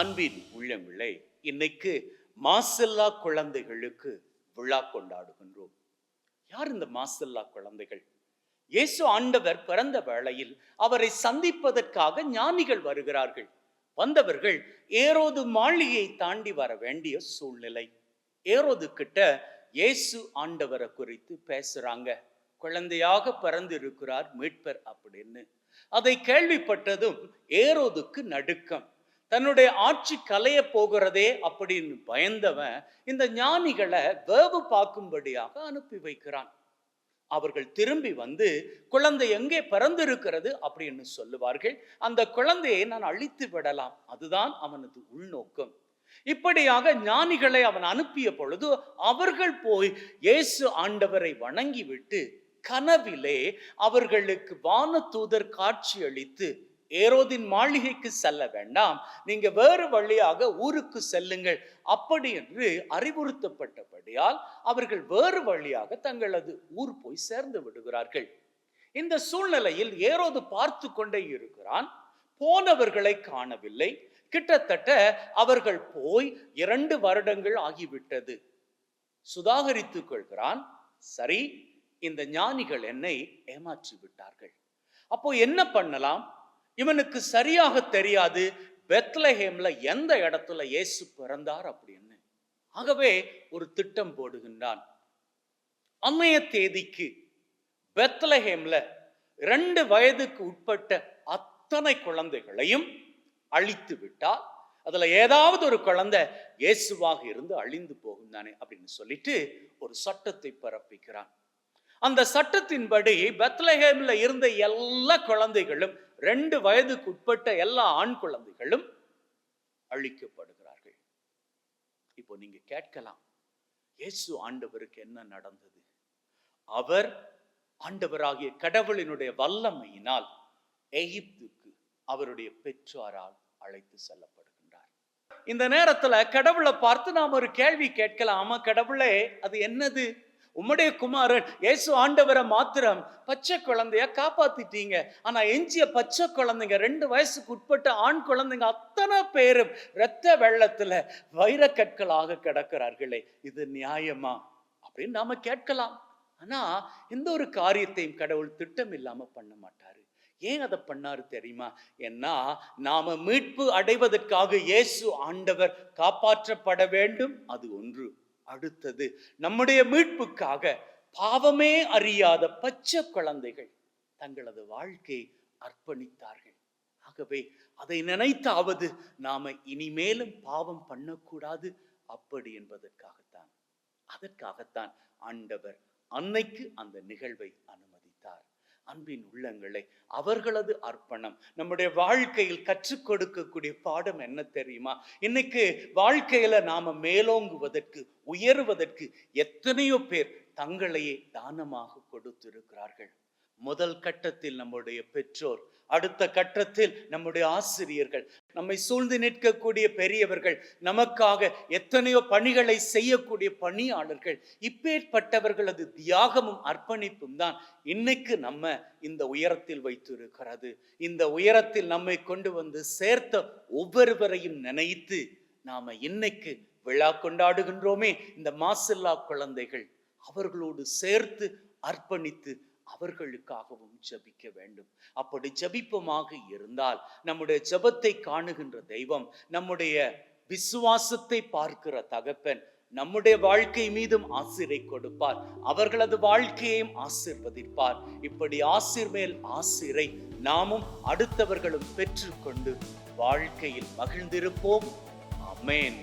அன்பின் உள்ளமில்லை இன்னைக்கு மாசில்லா குழந்தைகளுக்கு விழா கொண்டாடுகின்றோம். யார் இந்த மாசில்லா குழந்தைகள்? இயேசு ஆண்டவர் பிறந்த வேளையில் அவரை சந்திப்பதற்காக ஞானிகள் வருகிறார்கள். வந்தவர்கள் ஏரோது மாளிகையை தாண்டி வர வேண்டிய சூழ்நிலை. ஏரோது கிட்ட இயேசு ஆண்டவரை குறித்து பேசுறாங்க. குழந்தையாக பிறந்து இருக்கிறார் மீட்பர் அப்படின்னு. அதை கேள்விப்பட்டதும் ஏரோதுக்கு நடுக்கம். தன்னுடைய ஆட்சி கலைய போகிறதே அப்படின்னு பயந்தவன் இந்த ஞானிகளை வேவு பார்க்கும்படியாக அனுப்பி வைக்கிறான். அவர்கள் திரும்பி வந்து குழந்தை எங்கே பிறந்திருக்கிறது அப்படின்னு சொல்லுவார்கள். அந்த குழந்தையை நான் அழித்து விடலாம். அதுதான் அவனது உள்நோக்கம். இப்படியாக ஞானிகளை அவன் அனுப்பிய பொழுது அவர்கள் போய் இயேசு ஆண்டவரை வணங்கிவிட்டு கனவிலே அவர்களுக்கு வான தூதர் காட்சி அளித்து ஏரோதின் மாளிகைக்கு செல்ல வேண்டாம். நீங்க வேறு வழியாக ஊருக்கு செல்லுங்கள். அப்படி என்று அறிவுறுத்தப்பட்டபடியால் அவர்கள் வேறு வழியாக தங்களது ஊர் போய் சேர்ந்து விடுகிறார்கள். இந்த சூழ்நிலையில் ஏரோது பார்த்து கொண்டே இருக்கிறான். போனவர்களை காணவில்லை. கிட்டத்தட்ட அவர்கள் போய் இரண்டு வருடங்கள் ஆகிவிட்டது. சுதாகரித்துக் கொள்கிறான். சரி இந்த ஞானிகள் என்னை ஏமாற்றி விட்டார்கள் அப்போ என்ன பண்ணலாம்? இவனுக்கு சரியாக தெரியாது. பெத்லஹேம்ல எந்த இடத்துல இயேசு பிறந்தார் அப்படின்னு. ஆகவே ஒரு திட்டம் போடுகின்றான். அன்னைய தேதிக்கு பெத்லஹேம்ல ரெண்டு வயதுக்கு உட்பட்ட அத்தனை குழந்தைகளையும் அழித்து விட்டால் அதுல ஏதாவது ஒரு குழந்தை இயேசுவாக இருந்து அழிந்து போகும் தானே அப்படின்னு சொல்லிட்டு ஒரு சட்டத்தை பிறப்பிக்கிறான். அந்த சட்டத்தின்படி பெத்லஹேம்ல இருந்த எல்லா குழந்தைகளும் ரெண்டு வயதுக்கு உட்பட்ட எல்லா ஆண் குழந்தைகளும் அழிக்கப்படுகிறார்கள். இப்போ நீங்க கேட்கலாம் இயேசு ஆண்டவருக்கு என்ன நடந்தது? அவர் ஆண்டவராகிய கடவுளினுடைய வல்லமையினால் எகிப்துக்கு அவருடைய பெற்றோரால் அழைத்து செல்லப்படுகின்றார். இந்த நேரத்துல கடவுளை பார்த்து நாம் ஒரு கேள்வி கேட்கலாம். ஆமா கடவுளே அது என்னது? உம்முடைய குமாரன் இயேசு ஆண்டவரை மாத்திரம் பச்சை குழந்தைய காப்பாத்திட்டீங்க. ஆனா எஞ்சிய பச்சை குழந்தைங்க ரெண்டு வயசுக்கு உட்பட்ட ஆண் குழந்தைங்க அத்தனை பேரும் இரத்த வெள்ளத்துல வைரக்கற்களாக கிடக்கிறார்களே. இது நியாயமா? அப்படின்னு நாம கேட்கலாம். ஆனா எந்த ஒரு காரியத்தையும் கடவுள் திட்டம் இல்லாம பண்ண மாட்டாரு. ஏன் அதை பண்ணாரு தெரியுமா? ஏன்னா நாம மீட்பு அடைவதற்காக இயேசு ஆண்டவர் காப்பாற்றப்பட வேண்டும். அது ஒன்று. அடுத்தது நம்முடைய மீட்புக்காக பாவமே அறியாத பச்சை குழந்தைகள் தங்களது வாழ்க்கையை அர்ப்பணித்தார்கள். ஆகவே அதை நினைத்தாவது நாம இனிமேலும் பாவம் பண்ணக்கூடாது அப்படி என்பதற்காகத்தான். அதற்காகத்தான் ஆண்டவர் அன்னைக்கு அந்த நிகழ்வை அனுமதித்தார். அன்பின் உள்ளங்களை அவர்களது அர்ப்பணம் நம்முடைய வாழ்க்கையில் கற்றுக் கொடுக்கக்கூடிய பாடம் என்ன தெரியுமா? இன்னைக்கு வாழ்க்கையில நாம மேலோங்குவதற்கு உயருவதற்கு எத்தனையோ பேர் தங்களையே தானமாக கொடுத்திருக்கிறார்கள். முதல் கட்டத்தில் நம்முடைய பெற்றோர் அடுத்த கட்டத்தில் நம்முடைய ஆசிரியர்கள் நம்மை சூழ்ந்து நிற்கக்கூடிய பெரியவர்கள் நமக்காக எத்தனையோ பணிகளை செய்யக்கூடிய பணியாளர்கள் இப்பேற்பட்டவர்களது தியாகமும் அர்ப்பணிப்பும் தான் இன்னைக்கு நம்ம இந்த உயரத்தில் வைத்திருக்கிறது. இந்த உயரத்தில் நம்மை கொண்டு வந்து சேர்த்த ஒவ்வொருவரையும் நினைத்து நாம இன்னைக்கு விழா கொண்டாடுகின்றோமே இந்த மாசில்லா குழந்தைகள் அவர்களோடு சேர்த்து அர்ப்பணித்து அவர்களுக்காகவும் ஜபிக்க வேண்டும். அப்படி ஜபிப்பமாக இருந்தால் நம்முடைய ஜபத்தை காணுகின்ற தெய்வம் நம்முடைய விசுவாசத்தை பார்க்கிற தகப்பன் நம்முடைய வாழ்க்கை மீதும் ஆசிரை கொடுப்பார். அவர்களது வாழ்க்கையையும் ஆசிர்வதிப்பார். இப்படி ஆசிர் மேல் ஆசிரை நாமும் அடுத்தவர்களும் பெற்றுக்கொண்டு வாழ்க்கையில் மகிழ்ந்திருப்போம். அமேன்